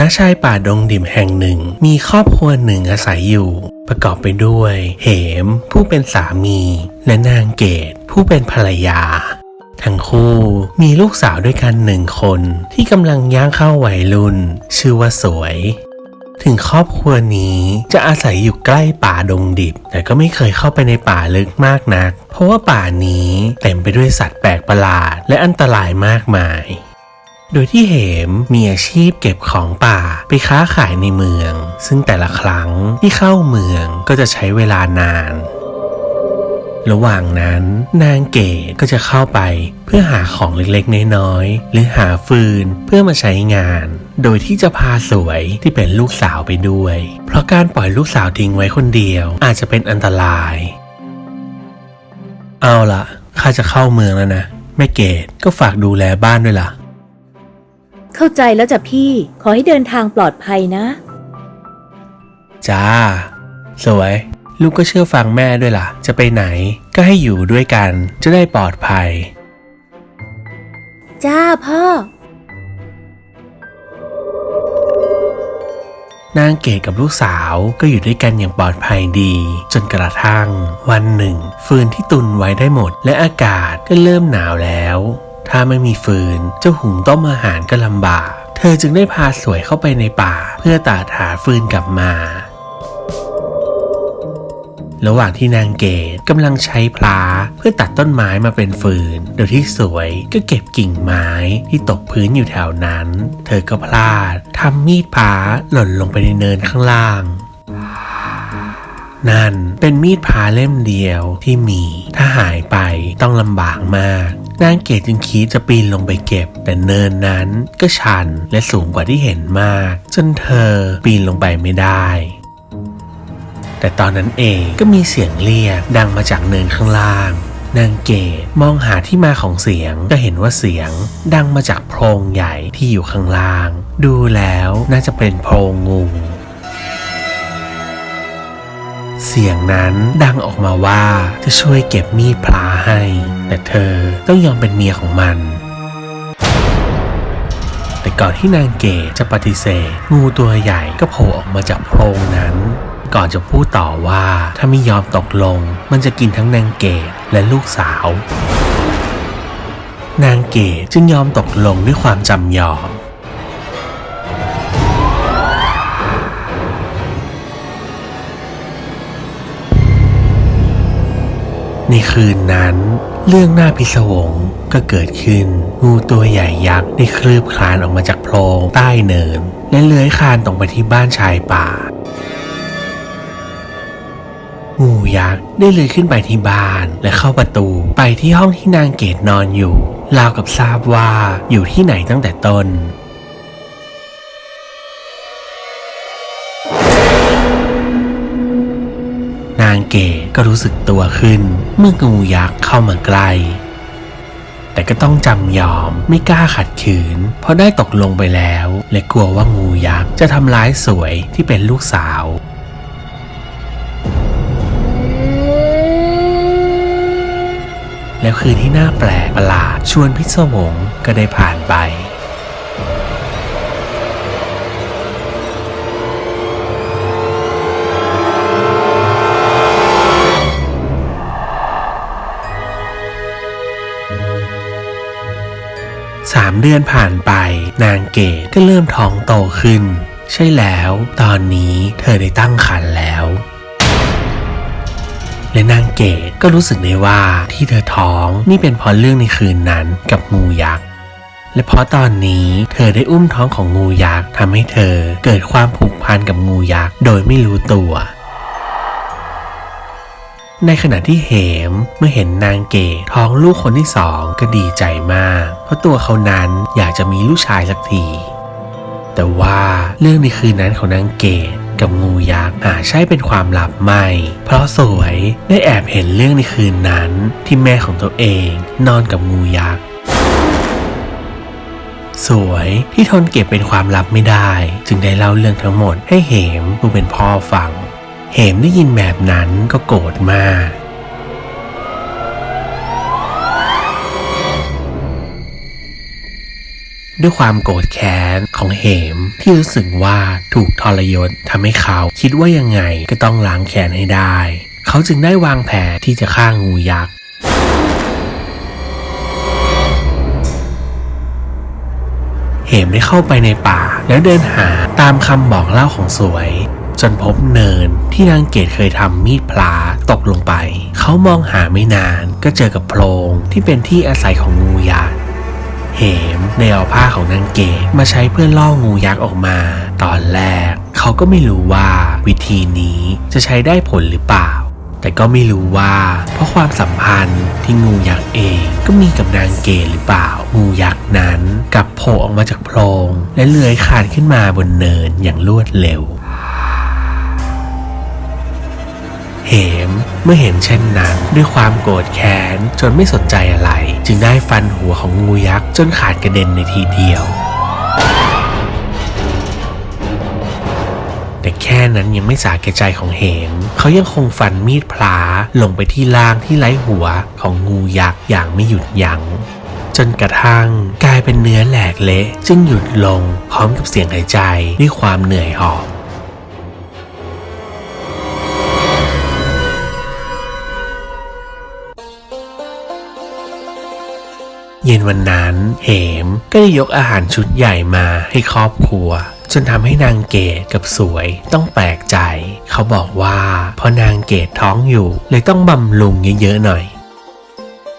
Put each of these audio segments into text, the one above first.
ณชายป่าดงดิบแห่งหนึ่ง มีครอบครัวหนึ่งอาศัยอยู่ ประกอบไปด้วย เหม ผู้เป็นสามี และนางเกต ผู้เป็นภรรยา ทั้งคู่มีลูกสาวด้วยกันหนึ่งคนที่กำลังย่างเข้าวัยรุ่น ชื่อว่าสวย ถึงครอบครัวนี้จะอาศัยอยู่ใกล้ป่าดงดิบ แต่ก็ไม่เคยเข้าไปในป่าลึกมากนัก เพราะว่าป่านี้เต็มไปด้วยสัตว์แปลกประหลาด และอันตรายมากมาย โดยที่เหมมีอาชีพเก็บของป่าไปค้าขายในเมือง ซึ่งแต่ละครั้งที่เข้าเมืองก็จะใช้เวลานาน ระหว่างนั้น นางเกดก็จะเข้าไปเพื่อหาของเล็กๆ น้อยๆ หรือหาฟืนเพื่อมาใช้งาน โดยที่จะพาสวยที่เป็นลูกสาวไปด้วย เพราะการปล่อยลูกสาวทิ้งไว้คนเดียว อาจจะเป็นอันตราย เอาละข้าจะเข้าเมืองแล้วนะแม่เกดก็ฝากดูแลบ้านด้วยล่ะ เข้าใจแล้วจ้ะพี่ ขอให้เดินทางปลอดภัยนะ จ้า สวย ลูกก็เชื่อฟังแม่ด้วยล่ะ จะไปไหนก็ให้อยู่ด้วยกันจะได้ปลอดภัย จ้าพ่อ นางเกดกับลูกสาวก็อยู่ด้วยกันอย่างปลอดภัยดี จนกระทั่ง วันหนึ่ง ฟืนที่ตุนไว้ได้หมด และอากาศก็เริ่มหนาวแล้ว ถ้าไม่มีฟืนจะหุงต้มอาหารก็ลำบาก เธอจึงได้พาสวยเข้าไปในป่า เพื่อตาหาฟืนกลับมา ระหว่างที่นางเกดกำลังใช้พลาเพื่อตัดต้นไม้มาเป็นฟืน โดยที่สวยก็เก็บกิ่งไม้ที่ตกพื้นอยู่แถวนั้น เธอก็พลาดทำมีดพลาหล่นลงไปในเนินข้างล่างนั่นเป็นมีดพาเล่มเดียวที่มี ถ้าหายไปต้องลำบากมาก นางเกดจึงคิดจะปีนลงไปเก็บ แต่เนินนั้นก็ชันและสูงกว่าที่เห็นมาก จนเธอปีนลงไปไม่ได้ แต่ตอนนั้นเองก็มีเสียงเรียกดังมาจากเนินข้างล่างนางเกดมองหาที่มาของเสียงก็เห็นว่าเสียงดังมาจากโพรงใหญ่ที่อยู่ข้างล่าง ดูแล้วน่าจะเป็นโพรงงู เสียงนั้นดังออกมาว่าจะช่วยเก็บมีดพลาให้ แต่เธอต้องยอมเป็นเมียของมัน แต่ก่อนที่นางเกดจะปฏิเสธ งูตัวใหญ่ก็โผล่ออกมาจากโพรงนั้น ก่อนจะพูดต่อว่าถ้าไม่ยอมตกลง มันจะกินทั้งนางเกดและลูกสาวนางเกดจึงยอมตกลงด้วยความจำยอม คืนนั้น เรื่องน่าพิศวงก็เกิดขึ้น งูตัวใหญ่ยักษ์ได้คลืบคลานออกมาจากโพรงใต้เนิน และเลื้อยคลานตรงไปที่บ้านชายป่า งูยักษ์ได้เลื้อยขึ้นไปที่บ้านและเข้าประตูไปที่ห้องที่นางเกดนอนอยู่ราวกับทราบว่าอยู่ที่ไหนตั้งแต่ต้น นางเกดก็รู้สึกตัวขึ้น เมื่องูยักษ์เข้ามาใกล้แต่ก็ต้องจำยอมไม่กล้าขัดขืน เพราะได้ตกลงไปแล้ว และกลัวว่างูยักษ์จะทำร้ายสวยที่เป็นลูกสาว แล้วคืนที่น่าแปลกประหลาดชวนพิศวงก็ได้ผ่านไป เดือนผ่านไป นางเกดก็เริ่มท้องโตขึ้น ใช่แล้ว ตอนนี้เธอได้ตั้งครรภ์แล้วและนางเกดก็รู้สึกได้ว่าที่เธอท้องนี่เป็นเพราะเรื่องในคืนนั้นกับงูยักษ์ และเพราะตอนนี้เธอได้อุ้มท้องของงูยักษ์ทำให้เธอเกิดความผูกพันกับงูยักษ์โดยไม่รู้ตัว ในขณะที่เหมเมื่อเห็นนางเกดท้องลูกคนที่สองก็ดีใจมาก เพราะตัวเขานั้นอยากจะมีลูกชายสักที แต่ว่าเรื่องในคืนนั้นของนางเกดกับงูยักษ์หาจใช่เป็นความลับไม่ เพราะสวยได้แอบเห็นเรื่องในคืนนั้นที่แม่ของตัวเองนอนกับงูยักษ์สวยที่ทนเก็บเป็นความลับไม่ได้ จึงได้เล่าเรื่องทั้งหมดให้เหมผู้เป็นพ่อฟัง เหมได้ยินแบบนั้นก็โกรธมาก ด้วยความโกรธแค้นของเหมที่รู้สึกว่าถูกทรยศทำให้เขาคิดว่ายังไงก็ต้องล้างแค้นให้ได้ เขาจึงได้วางแผนที่จะฆ่างูยักษ์เหมได้เข้าไปในป่าแล้วเดินหาตามคำบอกเล่าของสวย จนพบเนินที่นางเกดเคยทำมีดพลาตกลงไป เขามองหาไม่นานก็เจอกับโพรงที่เป็นที่อาศัยของงูยักษ์เหมได้เอาผ้าของนางเกดมาใช้เพื่อล่องูยักษ์ออกมา ตอนแรกเขาก็ไม่รู้ว่าวิธีนี้จะใช้ได้ผลหรือเปล่า แต่ก็ไม่รู้ว่า เพราะความสัมพันธ์ที่งูยักษ์เองก็มีกับนางเกดหรือเปล่า งูยักษ์นั้นกลับโผล่ออกมาจากโพรงและเลื้อยคานขึ้นมาบนเนินอย่างรวดเร็ว เหม เมื่อเห็นเช่นนั้นด้วยความโกรธแค้นจนไม่สนใจอะไร จึงได้ฟันหัวของงูยักษ์จนขาดกระเด็นในทีเดียว แต่แค่นั้นยังไม่สาแก่ใจของเหม เขายังคงฟันมีดพลาลงไปที่ล่างที่ไร้หัวของงูยักษ์อย่างไม่หยุดยัง้งจนกระทั่งกลายเป็นเนื้อแหลกเละ จึงหยุดลงพร้อมกับเสียงหายใจด้วยความเหนื่อยหอบ เย็นวันนั้นเหมก็ได้ยกอาหารชุดใหญ่มาให้ครอบครัวจนทำให้นางเกดกับสวยต้องแปลกใจ เขาบอกว่าเพราะนางเกดท้องอยู่เลยต้องบำรุงเยอะๆหน่อย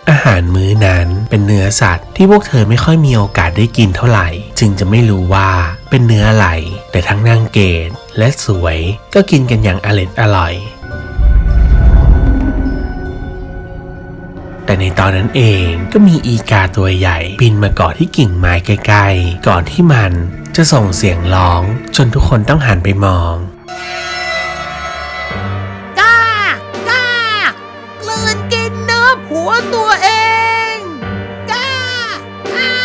อาหารมื้อนั้นเป็นเนื้อสัตว์ที่พวกเธอไม่ค่อยมีโอกาสได้กินเท่าไหร่ จึงจะไม่รู้ว่าเป็นเนื้ออะไร แต่ทั้งนางเกดและสวยก็กินกันอย่างอร็ดอร่อย แต่ในตอนนั้นเองก็มีอีกาตัวใหญ่บินมาเกาะที่กิ่งไม้ใกล้ๆ ก่อนที่มันจะส่งเสียงร้อง จนทุกคนต้องหันไปมองกล้ากล้ากลืนกินเนื้อผัวตัวเองกล้ากล้า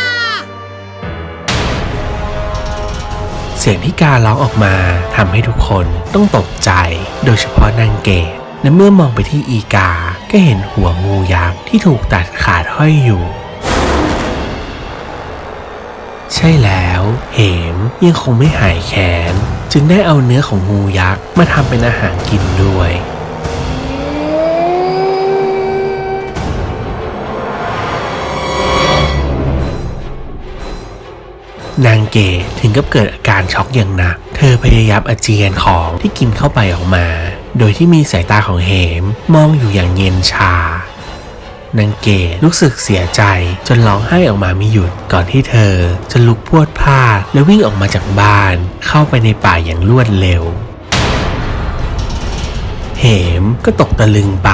เสียงที่การร้องออกมาทำให้ทุกคนต้องตกใจ โดยเฉพาะนางเกดและเมื่อมองไปที่อีกา ก็เห็นหัวงูยักษ์ที่ถูกตัดขาดห้อยอยู่ ใช่แล้ว เหมยังคงไม่หายแค้นจึงได้เอาเนื้อของงูยักษ์มาทำเป็นอาหารกินด้วย นางเกถึงกับเกิดอาการช็อกอย่างหนัก เธอพยายามอาเจียนของที่กินเข้าไปออกมา โดยที่มีสายตาของเหมมองอยู่อย่างเย็นชานางเกดรู้สึกเสียใจจนร้องไห้ออกมาไม่หยุดก่อนที่เธอจะลุกพวดพลาดและวิ่งออกมาจากบ้าน เข้าไปในป่าอย่างรวดเร็ว เหมก็ตกตะลึงไป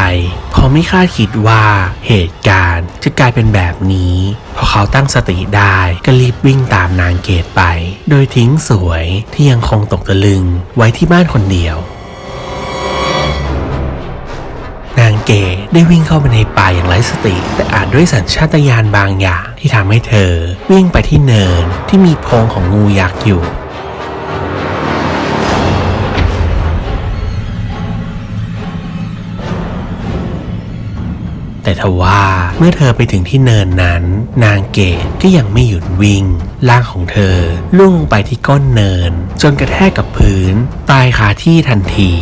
เพราะไม่คาดคิดว่าเหตุการณ์จะกลายเป็นแบบนี้ พอเขาตั้งสติได้ก็รีบวิ่งตามนางเกดไป โดยทิ้งสวยที่ยังคงตกตะลึงไว้ที่บ้านคนเดียว นางเกดได้วิ่งเข้าไปในป่าอย่างไร้สติ แต่อาจด้วยสัญชาตญาณบางอย่างที่ทำให้เธอ วิ่งไปที่เนินที่มีโพรงของงูยักษ์อยู่แต่ทว่าเมื่อเธอไปถึงที่เนินนั้น นางเกดก็ยังไม่หยุดวิ่งร่างของเธอล่วงลงไปที่ก้นเนิน จนกระแทกกับพื้น ตายคาที่ทันที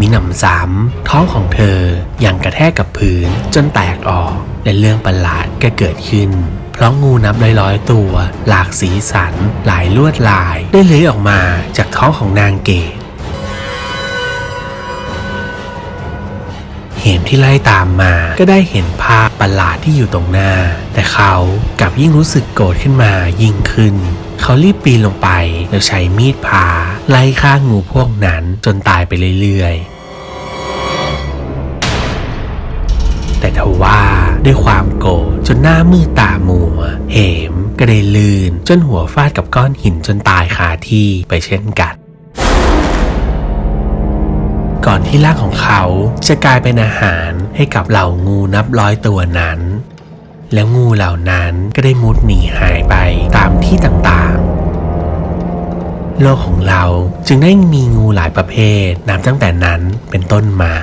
มีหนำซ้ำท้องของเธอยังกระแทกกับพื้นจนแตกออกและเรื่องประหลาดก็เกิดขึ้น เพราะงูนับร้อยๆตัว หลากสีสัน หลายลวดลาย ได้เลื้อยออกมาจากท้องของนางเกดเห็นที่ไล่ตามมาก็ได้เห็นภาพประหลาดที่อยู่ตรงหน้า แต่เขากลับยิ่งรู้สึกโกรธขึ้นมายิ่งขึ้น เขารีบปีนลงไปแล้วใช้มีดพาไล่ฆ่างูพวกนั้นจนตายไปเรื่อยๆ แต่ทว่าด้วยความโกรธจนหน้ามืดตามัว เหมก็ได้ลื่นจนหัวฟาดกับก้อนหินจนตายคาที่ไปเช่นกัน ก่อนที่ร่างของเขาจะกลายเป็นอาหารให้กับเหล่างูนับร้อยตัวนั้น แล้วงูเหล่านั้นก็ได้มุดหนีหายไปตามที่ต่างๆ โลกของเราจึงได้มีงูหลายประเภทนับตั้งแต่นั้นเป็นต้นมา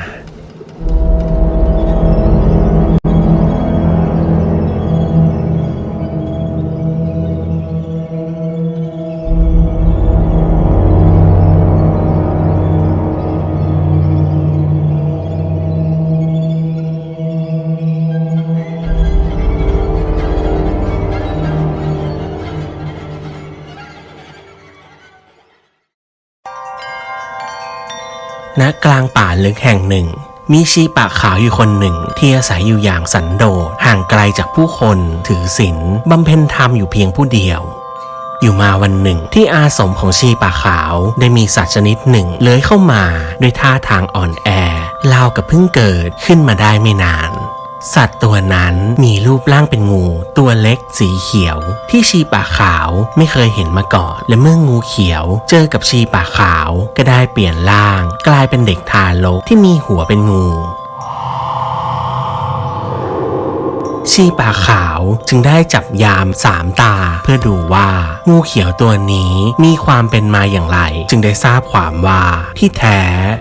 ณกลางป่าลึกแห่งหนึ่ง มีชีปากขาวอยู่คนหนึ่ง ที่อาศัยอยู่อย่างสันโดษห่างไกลจากผู้คนถือศีลบำเพ็ญธรรมอยู่เพียงผู้เดียวอยู่มาวันหนึ่งที่อาสมของชีปากขาวได้มีสัตว์ชนิดหนึ่งเลื้อยเข้ามาด้วยท่าทางอ่อนแอราวกับเพิ่งเกิดขึ้นมาได้ไม่นาน สัตว์ตัวนั้นมีรูปร่างเป็นงู ตัวเล็กสีเขียว ที่ชีปากขาวไม่เคยเห็นมาก่อน และเมื่องูเขียว เจอกับชีปากขาวก็ได้เปลี่ยนร่าง กลายเป็นเด็กทารกที่มีหัวเป็นงู ชีปาขาวจึงได้จับยามสามตา เพื่อดูว่างูเขียวตัวนี้มีความเป็นมาอย่างไร จึงได้ทราบความว่าที่แท้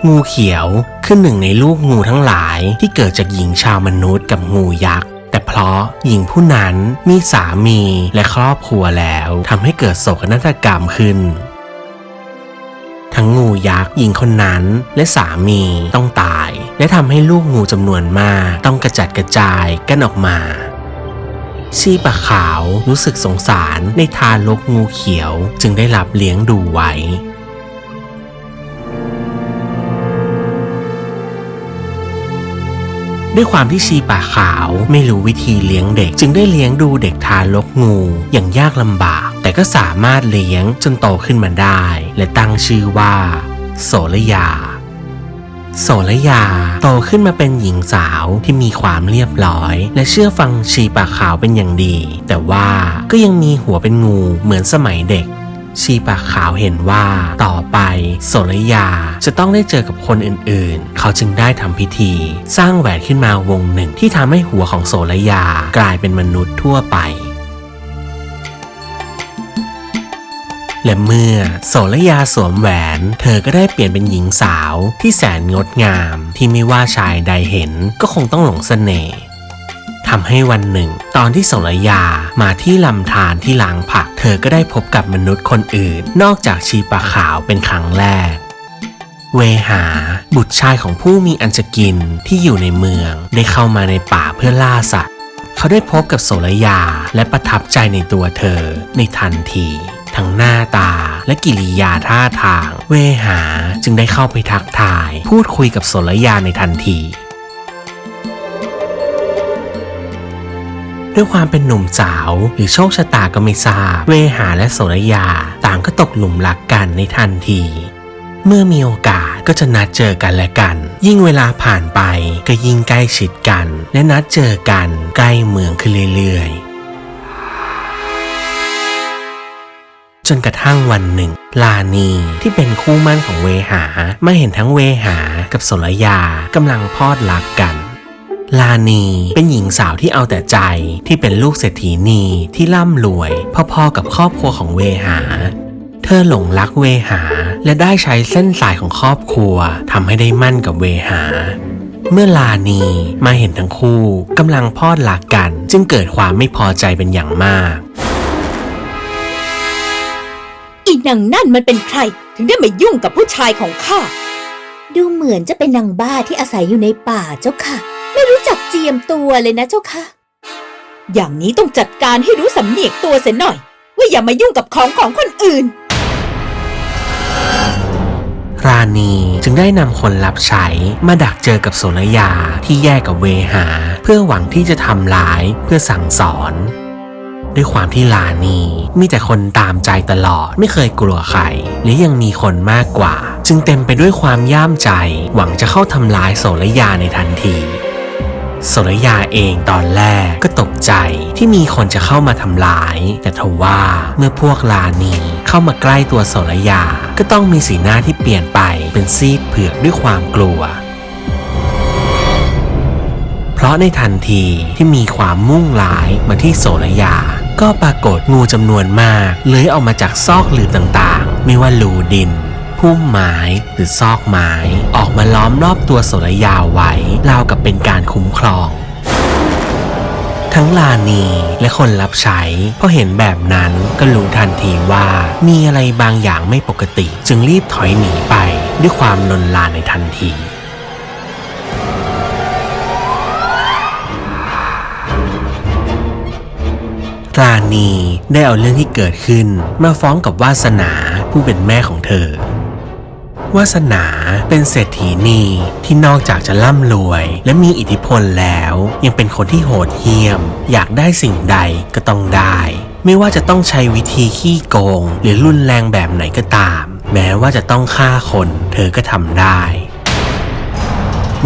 งูเขียวคือหนึ่งในลูกงูทั้งหลาย ที่เกิดจากหญิงชาวมนุษย์กับงูยักษ์แต่เพราะหญิงผู้นั้นมีสามีและครอบครัวแล้วทำให้เกิดโศกนาฏกรรมขึ้น ทั้งงูยักษ์หญิงคนนั้น และสามีต้องตาย และทำให้ลูกงูจำนวนมากต้องกระจัดกระจายกันออกมาชีปะขาวรู้สึกสงสารในทารกงูเขียวจึงได้รับเลี้ยงดูไว้ ด้วยความที่ชีป่าขาวไม่รู้วิธีเลี้ยงเด็ก จึงได้เลี้ยงดูเด็กทารกงูอย่างยากลำบาก แต่ก็สามารถเลี้ยงจนโตขึ้นมาได้ และตั้งชื่อว่า โสระยา โสระยาโตขึ้นมาเป็นหญิงสาวที่มีความเรียบร้อย และเชื่อฟังชีปากขาวเป็นอย่างดี แต่ว่าก็ยังมีหัวเป็นงูเหมือนสมัยเด็กชีปากขาวเห็นว่าต่อไปโสรยาจะต้องได้เจอกับคนอื่นๆ เขาจึงได้ทำพิธี สร้างแหวนขึ้นมาวงหนึ่งที่ทำให้หัวของโสรยากลายเป็นมนุษย์ทั่วไป และเมื่อโสระยาสวมแหวน เธอก็ได้เปลี่ยนเป็นหญิงสาวที่แสนงดงาม ที่ไม่ว่าชายใดเห็นก็คงต้องหลงเสน่ห์ทำให้วันหนึ่ง ตอนที่โสระยามาที่ลำธารที่ล้างผัก เธอก็ได้พบกับมนุษย์คนอื่น นอกจากชีปะขาวเป็นครั้งแรก เวหา บุตรชายของผู้มีอันจะกินที่อยู่ในเมือง ได้เข้ามาในป่าเพื่อล่าสัตว์ เขาได้พบกับโสระยาและประทับใจในตัวเธอในทันที ทั้งหน้าตา และกิริยาท่าทาง เวหาจึงได้เข้าไปทักทาย พูดคุยกับโสรยาในทันทีด้วยความเป็นหนุ่มสาวหรือโชคชะตาก็ไม่ทราบ เวหาและโสรยา ต่างก็ตกหลุมรักกันในทันที เมื่อมีโอกาสก็จะนัดเจอกันและกัน ยิ่งเวลาผ่านไปก็ยิ่งใกล้ชิดกัน และนัดเจอกันใกล้เมืองขึ้นเรื่อยๆ จนกระทั่งวันหนึ่ง ลานีที่เป็นคู่มั่นของเวหามาเห็นทั้งเวหากับสรยากำลังพอดรักกัน ลานีเป็นหญิงสาวที่เอาแต่ใจที่เป็นลูกเศรษฐีนีที่ร่ำรวย พอๆกับครอบครัวของเวหา เธอหลงรักเวหาและได้ใช้เส้นสายของครอบครัวทำให้ได้มั่นกับเวหาเมื่อลานีมาเห็นทั้งคู่กำลังพอดรักกัน จึงเกิดความไม่พอใจเป็นอย่างมาก อีนางนั่นมันเป็นใคร ถึงได้มายุ่งกับผู้ชายของข้า ดูเหมือนจะเป็นนางบ้าที่อาศัยอยู่ในป่าเจ้าค่ะ ไม่รู้จักเจียมตัวเลยนะเจ้าค่ะ อย่างนี้ต้องจัดการให้รู้สำเนียกตัวเสียหน่อย ว่าอย่ามายุ่งกับของของคนอื่น ราณีจึงได้นำคนรับใช้มาดักเจอกับโสระยาที่แยกกับเวหา เพื่อหวังที่จะทำร้ายเพื่อสั่งสอน ด้วยความที่ลานีมีแต่คนตามใจตลอดไม่เคยกลัวใครและยังมีคนมากกว่า จึงเต็มไปด้วยความย่ามใจ หวังจะเข้าทำร้ายโสระยาในทันทีโสระยาเองตอนแรกก็ตกใจที่มีคนจะเข้ามาทำร้าย แต่ทว่าเมื่อพวกลานีเข้ามาใกล้ตัวโสระยา ก็ต้องมีสีหน้าที่เปลี่ยนไปเป็นซีดเผือกด้วยความกลัว เพราะในทันทีที่มีความมุ่งร้ายมาที่โสระยา ก็ปรากฏงูจำนวนมากเลื้อยออกมาจากซอกหลืบต่างๆ ไม่ว่ารูดินพุ่มไม้หรือซอกไม้ออกมาล้อมรอบตัวโสรยาไว้ราวกับเป็นการคุ้มครอง ทั้งลานีและคนรับใช้พอเห็นแบบนั้นก็รู้ทันทีว่ามีอะไรบางอย่างไม่ปกติ จึงรีบถอยหนีไปด้วยความลนลานในทันที ราณีได้เอาเรื่องที่เกิดขึ้น มาฟ้องกับวาสนาผู้เป็นแม่ของเธอ วาสนาเป็นเศรษฐีนีที่นอกจากจะร่ำรวย และมีอิทธิพลแล้ว ยังเป็นคนที่โหดเหี้ยม อยากได้สิ่งใดก็ต้องได้ ไม่ว่าจะต้องใช้วิธีขี้โกง หรือรุนแรงแบบไหนก็ตาม แม้ว่าจะต้องฆ่าคน เธอก็ทำได้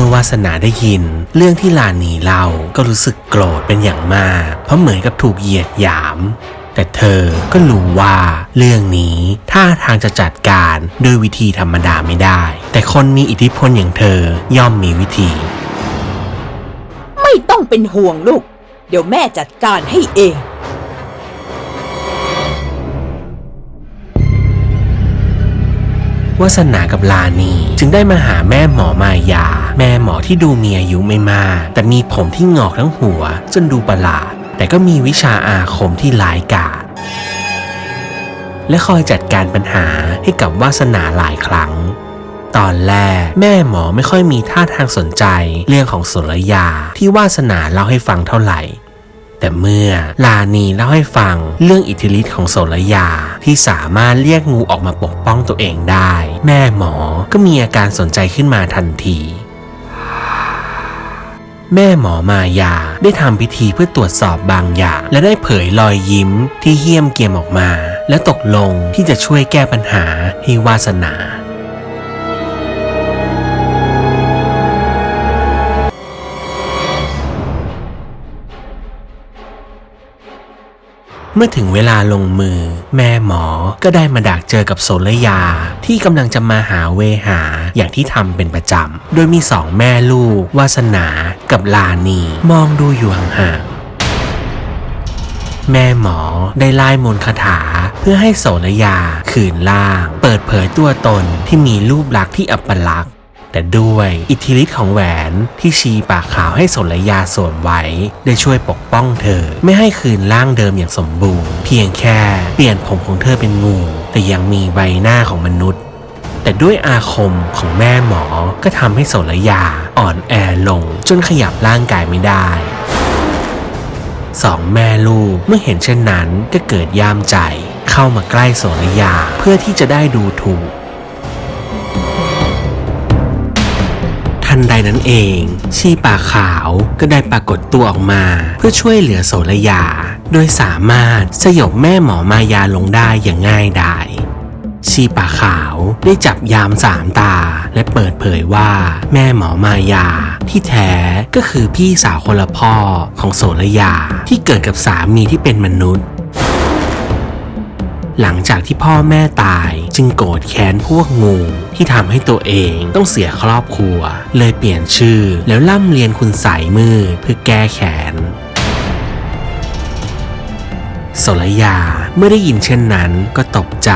มื่อวาสนาได้ยิน เรื่องที่ลานีเล่าก็รู้สึกโกรธเป็นอย่างมาก เพราะเหมือนกับถูกเหยียดหยาม แต่เธอก็รู้ว่า เรื่องนี้ท่าทางจะจัดการด้วยวิธีธรรมดาไม่ได้ แต่คนมีอิทธิพลอย่างเธอย่อมมีวิธี ไม่ต้องเป็นห่วงลูก เดี๋ยวแม่จัดการให้เอง วาสนากับลานีจึงได้มาหาแม่หมอมายา แม่หมอที่ดูมีอายุไม่มากแต่มีผมที่งอกทั้งหัว จนดูประหลาด แต่ก็มีวิชาอาคมที่หลายกาจและคอยจัดการปัญหาให้กับวาสนาหลายครั้ง ตอนแรกแม่หมอไม่ค่อยมีท่าทางสนใจ เรื่องของสนยาที่วาสนาเล่าให้ฟังเท่าไหร่ แต่เมื่อลานีเล่าให้ฟังเรื่องอิทธิฤทธิ์ของโสรยาที่สามารถเรียกงูออกมาปกป้องตัวเองได้ แม่หมอก็มีอาการสนใจขึ้นมาทันทีแม่หมอมายาได้ทำพิธีเพื่อตรวจสอบบางอย่าง และได้เผยรอยยิ้มที่เหี้ยมเกียมออกมา และตกลงที่จะช่วยแก้ปัญหาให้วาสนา เมื่อถึงเวลาลงมือ แม่หมอก็ได้มาดักเจอกับโสรยา ที่กำลังจะมาหาเวหาอย่างที่ทำเป็นประจำ โดยมีสองแม่ลูก วาสนากับลานีมองดูอยู่ห่างๆแม่หมอได้ไล่มนต์คาถา เพื่อให้โสรยา ขืนล่าง เปิดเผยตัวตนที่มีรูปลักษณ์ที่อัปลักษณ์ แต่ด้วยอิทธิฤทธิ์ของแหวนที่ชีปากขาวให้สนระยาสวมไว้ ได้ช่วยปกป้องเธอ ไม่ให้คืนร่างเดิมอย่างสมบูรณ์ เพียงแค่เปลี่ยนผมของเธอเป็นงู แต่ยังมีใบหน้าของมนุษย์ แต่ด้วยอาคมของแม่หมอก็ทำให้โสรยาอ่อนแอลง จนขยับร่างกายไม่ได้สองแม่ลูกเมื่อเห็นเช่นนั้นก็เกิดย่ามใจ เข้ามาใกล้โสรยาเพื่อที่จะได้ดูถูก ทันใดนั้นเอง ชีป่าขาวก็ได้ปรากฏตัวออกมา เพื่อช่วยเหลือโสรยา โดยสามารถสยบแม่หมอมายาลงได้อย่างง่ายดายชีป่าขาวได้จับยามสามตา และเปิดเผยว่าแม่หมอมายา ที่แท้ก็คือพี่สาวคนละพ่อของโสรยาที่เกิดกับสามีที่เป็นมนุษย์ หลังจากที่พ่อแม่ตาย จึงโกรธแค้นพวกงูที่ทำให้ตัวเองต้องเสียครอบครัว เลยเปลี่ยนชื่อแล้วล่ำเรียนคุณใสยมืดเพื่อแก้แค้นโสรยาเมื่อได้ยินเช่นนั้นก็ตกใจ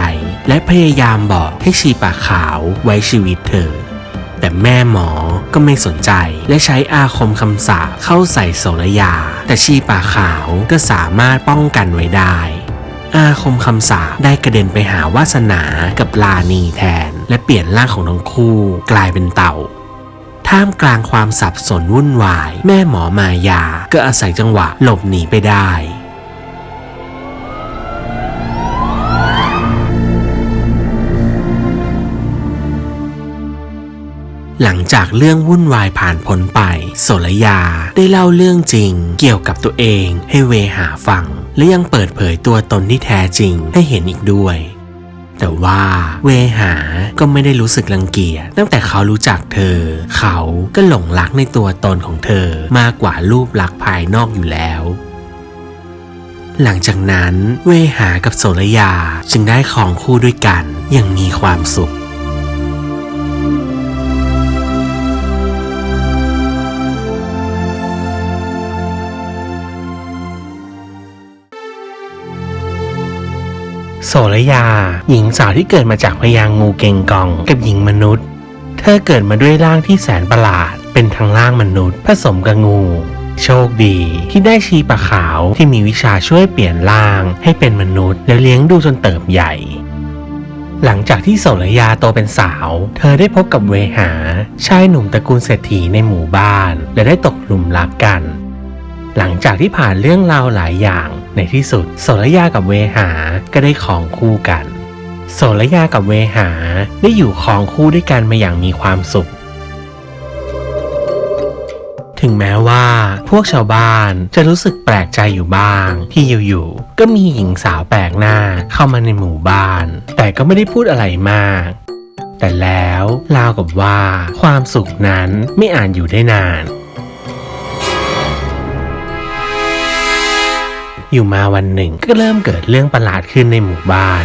และพยายามบอกให้ชีปากขาวไว้ชีวิตเธอ แต่แม่หมอก็ไม่สนใจ และใช้อาคมคำสาเข้าใส่โสรยา แต่ชีปากขาวก็สามารถป้องกันไว้ได้ อาคมคำสาได้กระเด็นไปหาวาสนากับลานีแทน และเปลี่ยนร่างของทั้งคู่กลายเป็นเต่าท่ามกลางความสับสนวุ่นวาย แม่หมอมายาก็อาศัยจังหวะหลบหนีไปได้หลังจากเรื่องวุ่นวายผ่านพ้นไป โสรยาได้เล่าเรื่องจริงเกี่ยวกับตัวเองให้เวหาฟัง และยังเปิดเผยตัวตนที่แท้จริงให้เห็นอีกด้วย แต่ว่าเวหาก็ไม่ได้รู้สึกรังเกียจตั้งแต่เขารู้จักเธอ เขาก็หลงรักในตัวตนของเธอมากกว่ารูปลักษณ์ภายนอกอยู่แล้วหลังจากนั้นเวหากับโสรยาจึงได้ของคู่ด้วยกันอย่างมีความสุข โสรยา หญิงสาวที่เกิดมาจากพญางูเกงกอง กับหญิงมนุษย์ เธอเกิดมาด้วยร่างที่แสนประหลาด เป็นทั้งร่างมนุษย์ ผสมกับงู โชคดีที่ได้ชีปะขาวที่มีวิชาช่วยเปลี่ยนร่างให้เป็นมนุษย์ แล้วเลี้ยงดูจนเติบใหญ่ หลังจากที่โสรยาโตเป็นสาว เธอได้พบกับเวหา ชายหนุ่มตระกูลเศรษฐีในหมู่บ้าน และได้ตกหลุมรักกัน หลังจากที่ผ่านเรื่องราวหลายอย่าง ในที่สุดโสรยากับเวหาก็ได้ของคู่กัน โสระยากับเวหาได้อยู่ครองคู่ด้วยกันมาอย่างมีความสุข ถึงแม้ว่าพวกชาวบ้านจะรู้สึกแปลกใจอยู่บ้าง ที่อยู่ๆก็มีหญิงสาวแปลกหน้าเข้ามาในหมู่บ้าน แต่ก็ไม่ได้พูดอะไรมากแต่แล้วราวกับว่าความสุขนั้นไม่อาจอยู่ได้นาน อยู่มาวันหนึ่ง ก็เริ่มเกิดเรื่องประหลาดขึ้นในหมู่บ้าน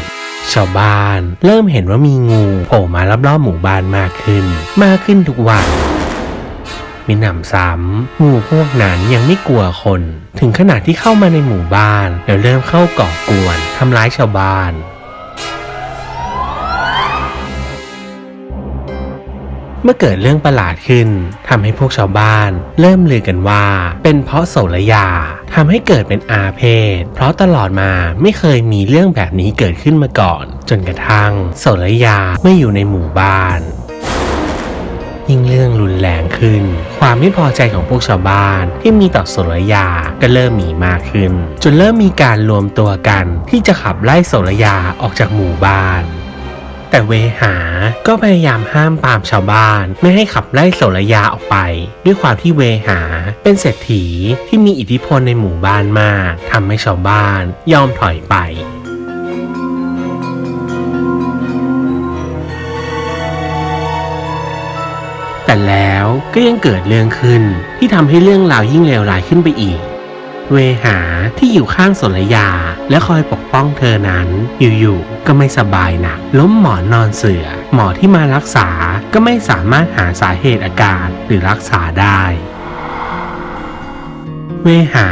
ชาวบ้าน เริ่มเห็นว่ามีงูโผล่มารอบๆหมู่บ้านมากขึ้น มากขึ้นทุกวันมีหนำซ้ำงูพวกนั้นยังไม่กลัวคน ถึงขนาดที่เข้ามาในหมู่บ้าน แล้วเริ่มเข้าก่อกวนทำร้ายชาวบ้าน เมื่อเกิดเรื่องประหลาดขึ้นทำให้พวกชาวบ้าน เริ่มลือกันว่า เป็นเพราะโสระยาทำให้เกิดเป็นอาเพศ เพราะตลอดมาไม่เคยมีเรื่องแบบนี้เกิดขึ้นมาก่อน จนกระทั่งโสระยาไม่อยู่ในหมู่บ้านยิ่งเรื่องรุนแรงขึ้น ความไม่พอใจของพวกชาวบ้านที่มีต่อโสรยาก็เริ่มมีมากขึ้น จนเริ่มมีการรวมตัวกันที่จะขับไล่โสรยาออกจากหมู่บ้าน แต่เวหาก็พยายามห้ามปามชาวบ้าน ไม่ให้ขับไล่โสระยาออกไป ด้วยความที่เวหาเป็นเศรษฐีที่มีอิทธิพลในหมู่บ้านมากทำให้ชาวบ้านยอมถอยไปแต่แล้วก็ยังเกิดเรื่องขึ้นที่ทำให้เรื่องราวยิ่งเลวร้ายขึ้นไปอีก เวหาที่อยู่ข้างสนยา และคอยปกป้องเธอนั้น อยู่ๆก็ไม่สบายหนักล้มหมอนนอนเสือ หมอที่มารักษาก็ไม่สามารถหาสาเหตุอาการหรือรักษาได้เวหา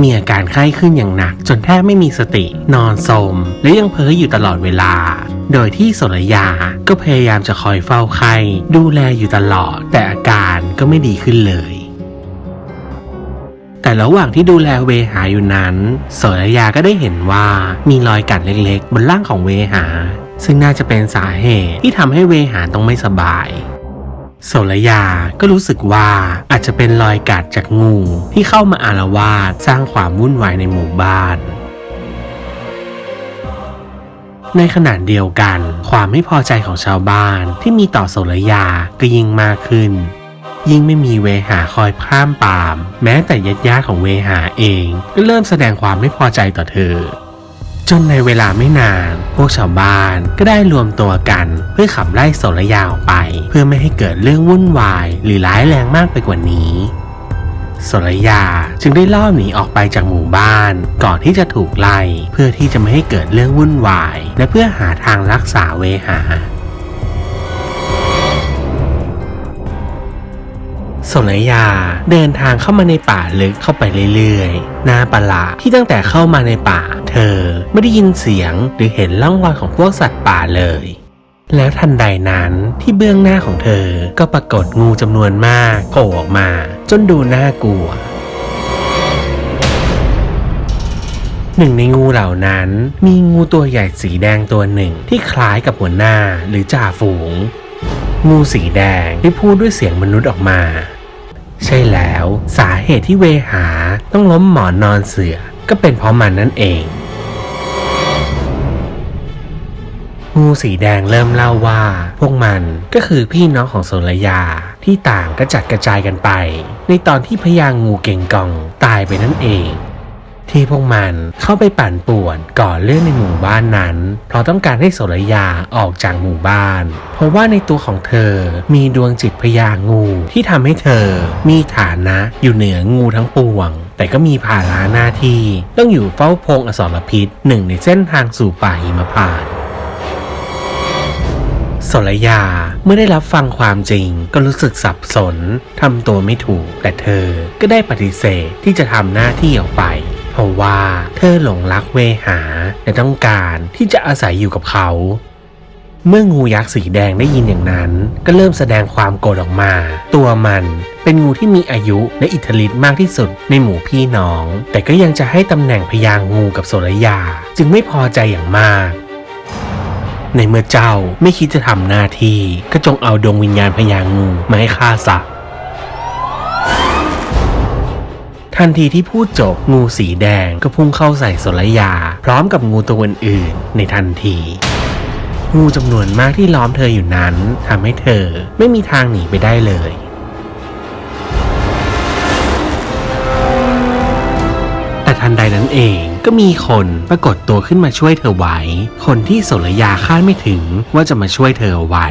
มีอาการไข้ขึ้นอย่างหนัก จนแทบไม่มีสติ นอนสม และยังเพ้ออยู่ตลอดเวลา โดยที่สรยา ก็พยายามจะคอยเฝ้าไข้ ดูแลอยู่ตลอด แต่อาการก็ไม่ดีขึ้นเลย ระหว่างที่ดูแลเวหาอยู่นั้นสรยาก็ได้เห็นว่ามีรอยกัดเล็กๆ บนร่างของเวหา ซึ่งน่าจะเป็นสาเหตุที่ทำให้เวหาต้องไม่สบายโสระยาก็รู้สึกว่าอาจจะเป็นรอยกัดจากงูที่เข้ามาอารวาสสร้างความวุ่นวายในหมู่บ้าน ในขณะเดียวกัน ความไม่พอใจของชาวบ้านที่มีต่อโสระยาก็ยิ่งมากขึ้น ยิ่งไม่มีเวหาคอยพร่ามปาม แม้แต่ญาติญาติของเวหาเอง ก็เริ่มแสดงความไม่พอใจต่อเธอ จนในเวลาไม่นาน พวกชาวบ้านก็ได้รวมตัวกันเพื่อขับไล่โสระยาออกไป เพื่อไม่ให้เกิดเรื่องวุ่นวาย หรือร้ายแรงมากไปกว่านี้โสรยาจึงได้ล่อหนีออกไปจากหมู่บ้าน ก่อนที่จะถูกไล่เพื่อที่จะไม่ให้เกิดเรื่องวุ่นวาย และเพื่อหาทางรักษาเวหา สระยา เดินทางเข้ามาในป่าลึกเข้าไปเรื่อยๆน่าประหลาดที่ตั้งแต่เข้ามาในป่า เธอไม่ได้ยินเสียงหรือเห็นร่องรอยของพวกสัตว์ป่าเลยแล้วทันใดนั้นที่เบื้องหน้าของเธอก็ปรากฏงูจำนวนมากโผล่ออกมา จนดูน่ากลัว หนึ่งในงูเหล่านั้น มีงูตัวใหญ่สีแดงตัวหนึ่งที่คล้ายกับหัวหน้าหรือจ่าฝูง งูสีแดงได้พูดด้วยเสียงมนุษย์ออกมา ใช่แล้วสาเหตุที่เวหาต้องล้มหมอนนอนเสือ ก็เป็นเพราะมันนั่นเอง งูสีแดงเริ่มเล่าว่า พวกมันก็คือพี่น้องของโซลยาที่ต่างกระจัดกระจายกันไป ในตอนที่พญางูเก่งกองตายไปนั่นเอง ที่พวกมันเข้าไปปั่นป่วนก่อเรื่องในหมู่บ้านนั้น เพราะต้องการให้โสรยาออกจากหมู่บ้าน เพราะว่าในตัวของเธอมีดวงจิตพญางูที่ทำให้เธอมีฐานะอยู่เหนืองูทั้งปวงแต่ก็มีภาระหน้าที่ต้องอยู่เฝ้าพงอสรพิษหนึ่งในเส้นทางสู่ป่าหิมพานต์สรยาเมื่อได้รับฟังความจริงก็รู้สึกสับสนทำตัวไม่ถูก แต่เธอก็ได้ปฏิเสธที่จะทำหน้าที่ออกไป เพราะว่าเธอหลงรักเวหาและต้องการที่จะอาศัยอยู่กับเขา เมื่องูยักษ์สีแดงได้ยินอย่างนั้น ก็เริ่มแสดงความโกรธออกมา ตัวมันเป็นงูที่มีอายุและอิทธิฤทธิ์มากที่สุดในหมู่พี่น้อง แต่ก็ยังจะให้ตำแหน่งพญางูกับโสระยา จึงไม่พอใจอย่างมากในเมื่อเจ้าไม่คิดจะทำหน้าที่ ก็จงเอาดวงวิญญาณพญางูมาให้ข้าซะ ทันทีที่พูดจบงูสีแดงก็พุ่งเข้าใส่สรยา พร้อมกับงูตัวอื่นๆในทันทีงูจำนวนมากที่ล้อมเธออยู่นั้นทำให้เธอไม่มีทางหนีไปได้เลย แต่ทันใดนั้นเองก็มีคนปรากฏตัวขึ้นมาช่วยเธอไว้ คนที่โสรยาคาดไม่ถึงว่าจะมาช่วยเธอไว้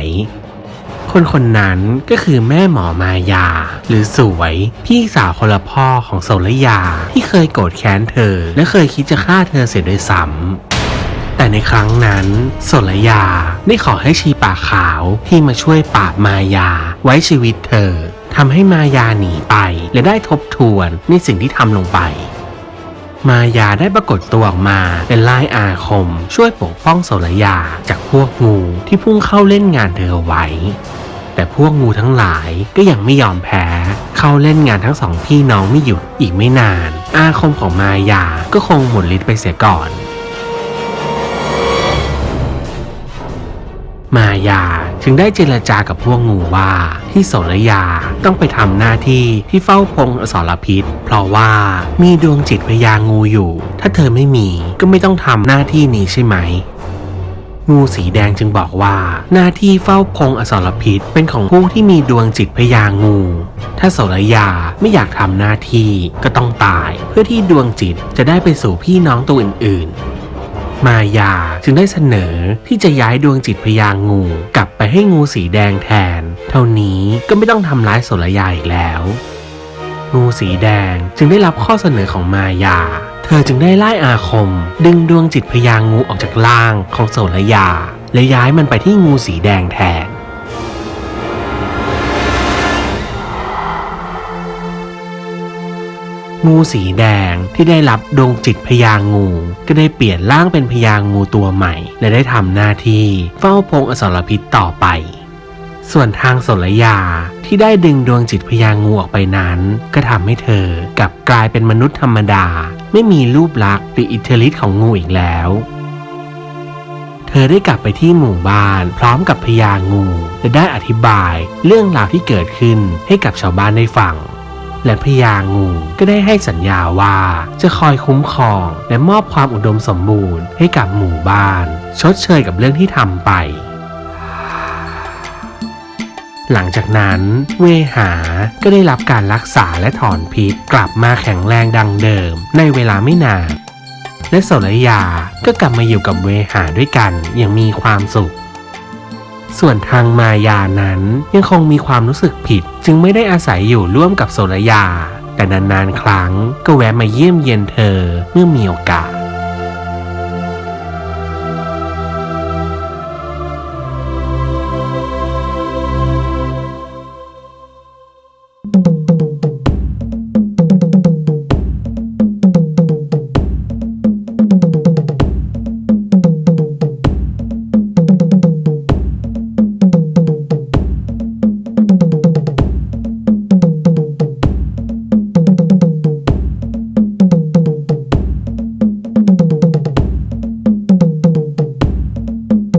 คนคนนั้นก็คือแม่หมอมายา หรือสวยพี่สาวคนละพ่อของโสรยา ที่เคยโกรธแค้นเธอ และเคยคิดจะฆ่าเธอเสียด้วยซ้ำแต่ในครั้งนั้นโสรยาได้ขอให้ชีป่าขาวที่มาช่วยปราบมายา ไว้ชีวิตเธอทำให้มายาหนีไป และได้ทบทวนในสิ่งที่ทำลงไป มายาได้ปรากฏตัวออกมาเป็นลายอาคม ช่วยปกป้องโสรยาจากพวกงูที่พุ่งเข้าเล่นงานเธอไว้ แต่พวกงูทั้งหลายก็ยังไม่ยอมแพ้ เข้าเล่นงานทั้งสองพี่น้องไม่หยุดอีกไม่นาน อาคมของมายาก็คงหมดฤทธิ์ไปเสียก่อน มายาจึงได้เจรจากับพวกงูว่าที่โสรยาต้องไปทำหน้าที่ที่เฝ้าพงอสรพิษ เพราะว่ามีดวงจิตพญางูอยู่ ถ้าเธอไม่มีก็ไม่ต้องทำหน้าที่นี้ใช่ไหม งูสีแดงจึงบอกว่า หน้าที่เฝ้าพงอสรพิษเป็นของผู้ที่มีดวงจิตพญางู ถ้าโสรยาไม่อยากทำหน้าที่ก็ต้องตาย เพื่อที่ดวงจิตจะได้ไปสู่พี่น้องตัวอื่นๆมายาจึงได้เสนอที่จะย้ายดวงจิตพญางู กลับไปให้งูสีแดงแทน เท่านี้ก็ไม่ต้องทำร้ายโสรยาอีกแล้ว งูสีแดงจึงได้รับข้อเสนอของมายา เธอจึงได้ไล่อาคม ดึงดวงจิตพญางูออกจากล่างของโสรยา และย้ายมันไปที่งูสีแดงแทนงูสีแดงที่ได้รับดวงจิตพญางู ก็ได้เปลี่ยนร่างเป็นพญางูตัวใหม่ และได้ทำหน้าที่เฝ้าพงอสรพิษต่อไป ส่วนทางสรยาที่ได้ดึงดวงจิตพญางูออกไปนั้น ก็ทำให้เธอกลับกลายเป็นมนุษย์ธรรมดา ไม่มีรูปลักษณ์หรืออิทธิฤทธิ์ของงูอีกแล้ว เธอได้กลับไปที่หมู่บ้านพร้อมกับพญางูและได้อธิบายเรื่องราวที่เกิดขึ้นให้กับชาวบ้านได้ฟังและพญางูก็ได้ให้สัญญาว่าจะคอยคุ้มครองและมอบความอุดมสมบูรณ์ให้กับหมู่บ้าน ชดเชยกับเรื่องที่ทำไป หลังจากนั้นเวหาก็ได้รับการรักษาและถอนพิษกลับมาแข็งแรงดังเดิม ในเวลาไม่นาน และโสรยาก็กลับมาอยู่กับเวหาด้วยกันอย่างมีความสุข ส่วนทางมายานั้นยังคงมีความรู้สึกผิด จึงไม่ได้อาศัยอยู่ร่วมกับโสรยา แต่นานๆครั้งก็แวะมาเยี่ยมเยียนเธอเมื่อมีโอกาส